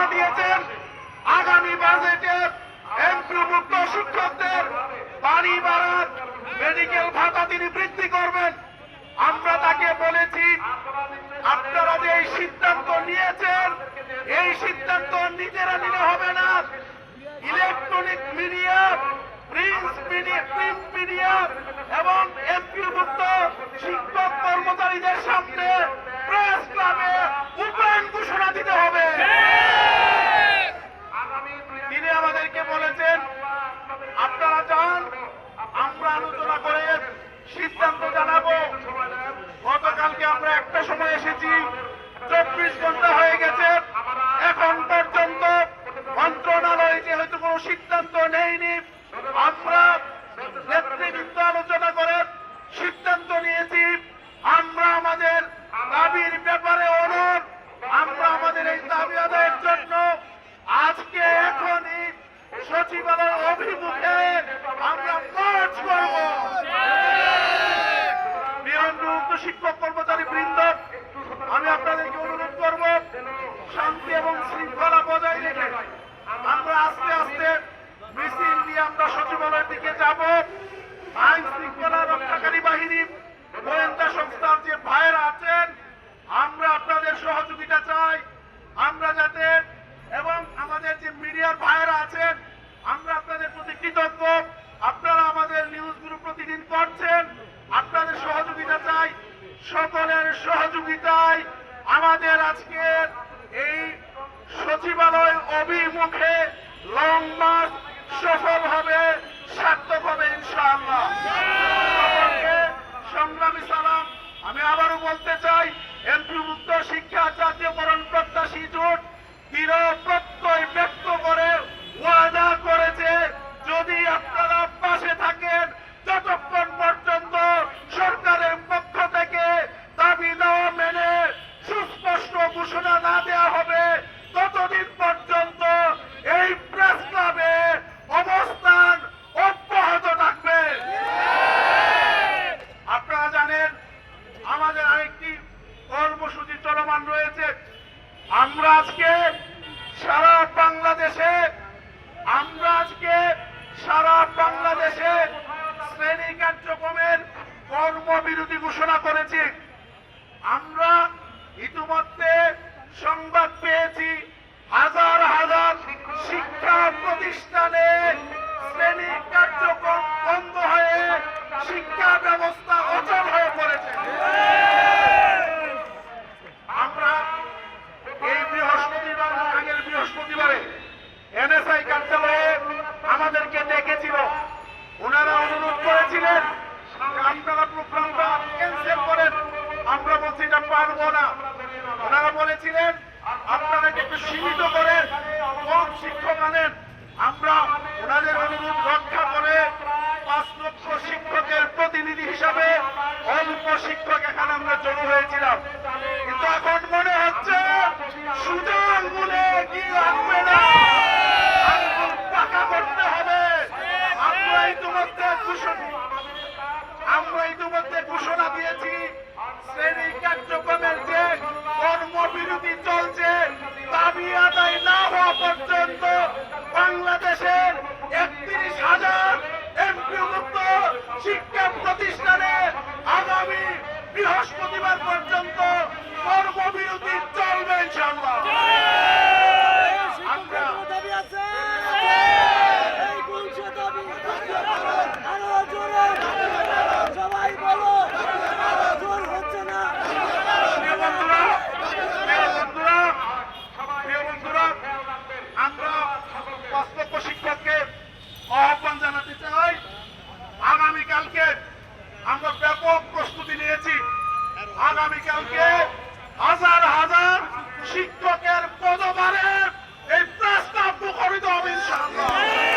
ঘোষণা দিয়েছেন। আগামী বাজেটে এমপিভুক্ত শিক্ষকদের বাড়ি বাড়ার মেডিকেল ভাতা তিনি বৃদ্ধি করবেন। আমরা তাকে বলেছি, আপনারা যে এই সিদ্ধান্ত নিয়েছেন, এই সিদ্ধান্ত নিজেরা নিলে হবে না। Electronic media print media print media এবং এমপিভুক্ত শিক্ষক কর্মচারীদের সামনে প্রেস ক্লাবে উপেন ঘোষণা দিতে হবে। বলেছেন, আপনারা যান, আমরা আলোচনা করে সিদ্ধান্ত জানাব। গতকালকে আমরা একটা সময় এসেছি, চব্বিশ ঘণ্টা হয়ে গেছে, এখন পর্যন্ত মন্ত্রণালয় যেহেতু কোনো সিদ্ধান্ত নেয়নি, আমরা নেতৃবৃন্দ আলোচনা করে সিদ্ধান্ত নিয়েছি, আমরা আমাদের দাবির ব্যাপারে অনুরোধ আমরা আমাদের এই দাবি আদায়ের জন্য আজকে এখনই সচিবালয় অভিমুখে আমরা মার্চ করব। সকলের সহযোগিতায় আমাদের আজকের এই সচিবালয় অভিমুখে লং মার্চ আজকে সারা বাংলাদেশে, আমরা আজকে সারা বাংলাদেশে শ্রেণি কার্যক্রমের কর্মবিরতি ঘোষণা করেছি। আমরা ইতিমধ্যে সংবাদ পেয়েছি, হাজার হাজার শিক্ষা প্রতিষ্ঠানে শ্রেণি কার্যক্রম বন্ধ হয়ে শিক্ষা ব্যবস্থা অচল হয়ে পড়েছে আমরা এই বৃহস্পতিবার আগের বৃহস্পতিবারে এনএসআই কার্যালয়ে আমাদেরকে ডেকেছিল ওনারা অনুরোধ করেছিলেন যে আপনারা প্রোগ্রামটা ক্যান্সেল করেন আমরা বলছি পারব না। ওনারা বলেছিলেন আপনারা একটু সীমিত করেন, কম শিক্ষক আনেন। আমরা ওনাদের অনুরোধ রক্ষা করে পাঁচ লক্ষ শিক্ষকের প্রতিনিধি হিসাবে অল্প শিক্ষক এখানে আমরা জড়ো হয়েছিলাম কিন্তু এখন মনে হচ্ছে সুযোগ মনে কি লাগবে না আঙ্গুল পাকা করতে হবে আমরা ইতিমধ্যে ঘোষণা আমরা ইতিমধ্যে ঘোষণা দিয়েছি শ্রেণি কার্যক্রমের যে কর্মবিরতি চলছে দাবি আদায় না হওয়া পর্যন্ত বাংলাদেশের একত্রিশ হাজার এমপিভুক্ত শিক্ষা প্রতিষ্ঠানে আগামী বৃহস্পতিবার পর্যন্ত কর্মবিরতি চলবে ইনশাআল্লাহ আমরা দাবি আছে এই বলছে দাবি আরও জোরে সবাই বলো জোর হচ্ছে না প্রিয় বন্ধুরা প্রিয় বন্ধুরা প্রিয় বন্ধুরা আমরা বাস্তব শিক্ষককে আহ্বান জানাতে চাই আগামীকালকে আমরা ব্যাপক প্রস্তুতি নিয়েছি। আগামীকালকে হাজার হাজার শিক্ষকের পদবারে এই প্রস্তাব মুখরিত হবে ইনশাআল্লাহ।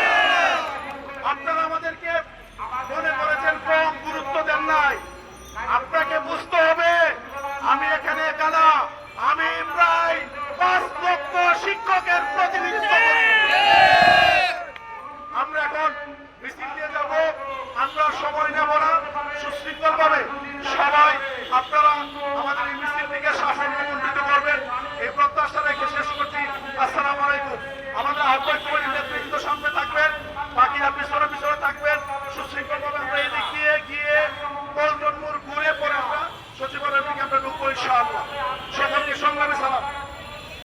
সবাই আপনারা আমাদের